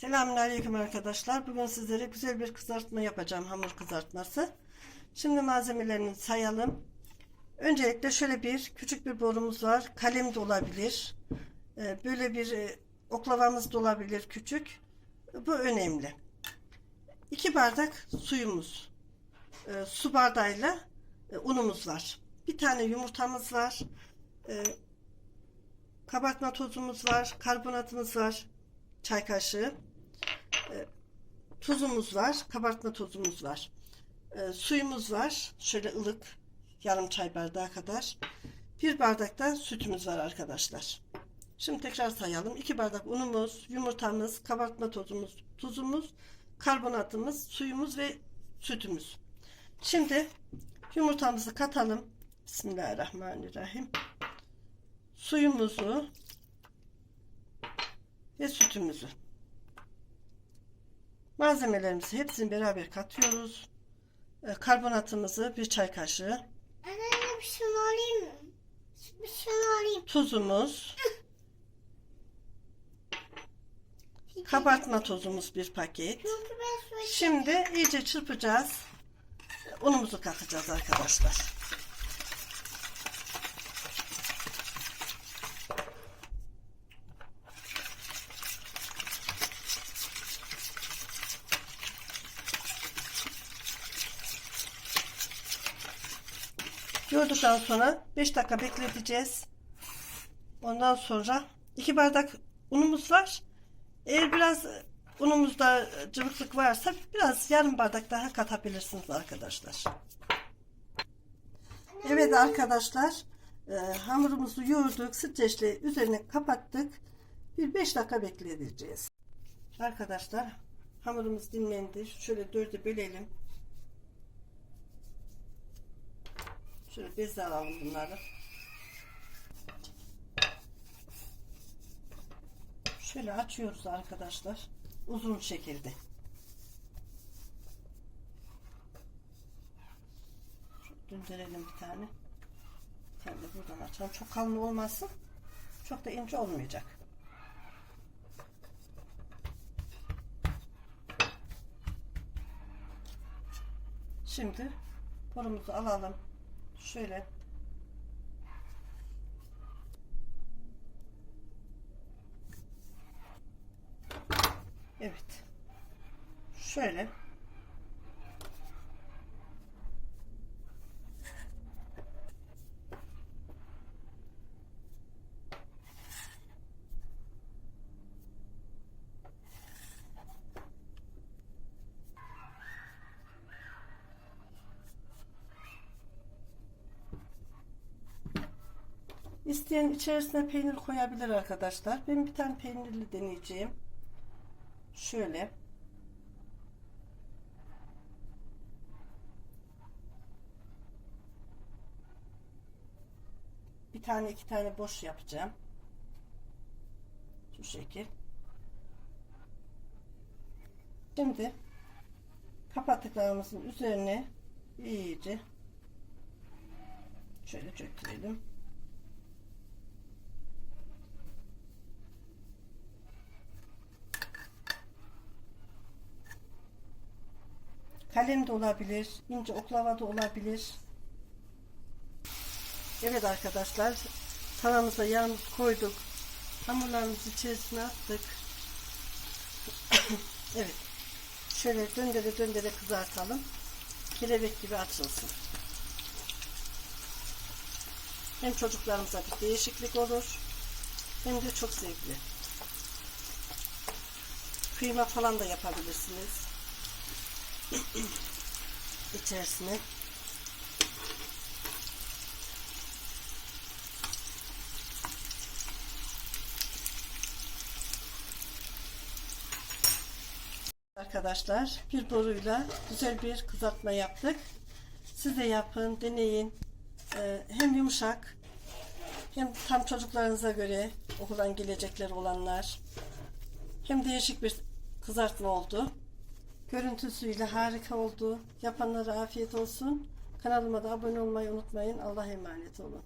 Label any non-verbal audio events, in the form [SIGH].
Selamünaleyküm arkadaşlar. Bugün sizlere güzel bir kızartma yapacağım. Hamur kızartması. Şimdi malzemelerini sayalım. Öncelikle şöyle bir küçük bir borumuz var. Kalem de olabilir. Ee, Böyle bir e, oklavamız da olabilir küçük. Bu önemli. 2 bardak suyumuz. Ee, Su bardağıyla e, unumuz var. Bir tane yumurtamız var. Kabartma tozumuz var. Karbonatımız var. Çay kaşığı. Ee, Tuzumuz var. Kabartma tozumuz var. Ee, Suyumuz var. Şöyle ılık. Yarım çay bardağı kadar. Bir bardak da sütümüz var arkadaşlar. Şimdi tekrar sayalım. 2 bardak unumuz, yumurtamız, kabartma tozumuz, tuzumuz, karbonatımız, suyumuz ve sütümüz. Şimdi yumurtamızı katalım. Bismillahirrahmanirrahim. Suyumuzu ve sütümüzü. Malzemelerimizi hepsini beraber katıyoruz. Ee, Karbonatımızı bir çay kaşığı, Anne bir şunu alayım mı? Bir şunu alayım. tuzumuz, [LAUGHS] kabartma tozumuz bir paket. Şimdi iyice çırpacağız. Unumuzu katacağız arkadaşlar. Yoğurduktan sonra 5 dakika bekleteceğiz. Ondan sonra 2 bardak unumuz var. Eğer biraz unumuzda cıvıklık varsa biraz yarım bardak daha katabilirsiniz arkadaşlar. Evet arkadaşlar e, hamurumuzu yoğurduk streçle üzerine kapattık. Bir 5 dakika bekleteceğiz. Arkadaşlar hamurumuz dinlendi. Şöyle dörde bölelim. Şöyle beze alalım bunları. Şöyle açıyoruz arkadaşlar. Uzun şekilde. Döndürelim bir tane. De buradan açalım. Çok kalın olmasın. Çok da ince olmayacak. Şimdi borumuzu alalım. Şöyle Evet. Şöyle. İsteyen içerisine peynir koyabilir arkadaşlar. Ben bir tane peynirli deneyeceğim. Şöyle. Bir tane iki tane boş yapacağım. Şu şekil. Şimdi kapattıklarımızın üzerine iyice şöyle çöktürelim. Kalem de olabilir, ince oklava da olabilir. Evet arkadaşlar, tavamıza yağımızı koyduk. Hamurlarımızı içerisine attık. [COUGHS] evet. Şöyle döndere döndere kızartalım. Kelebek gibi açılsın. Hem çocuklarımıza bir değişiklik olur. Hem de çok zevkli. Kıyma falan da yapabilirsiniz [COUGHS] içerisine Arkadaşlar bir boruyla güzel bir kızartma yaptık. Siz de yapın, deneyin. Ee, hem yumuşak hem tam çocuklarınıza göre okuldan gelecekler olanlar hem değişik bir kızartma oldu. Görüntüsüyle harika oldu. Yapanlara afiyet olsun. Kanalıma da abone olmayı unutmayın. Allah'a emanet olun.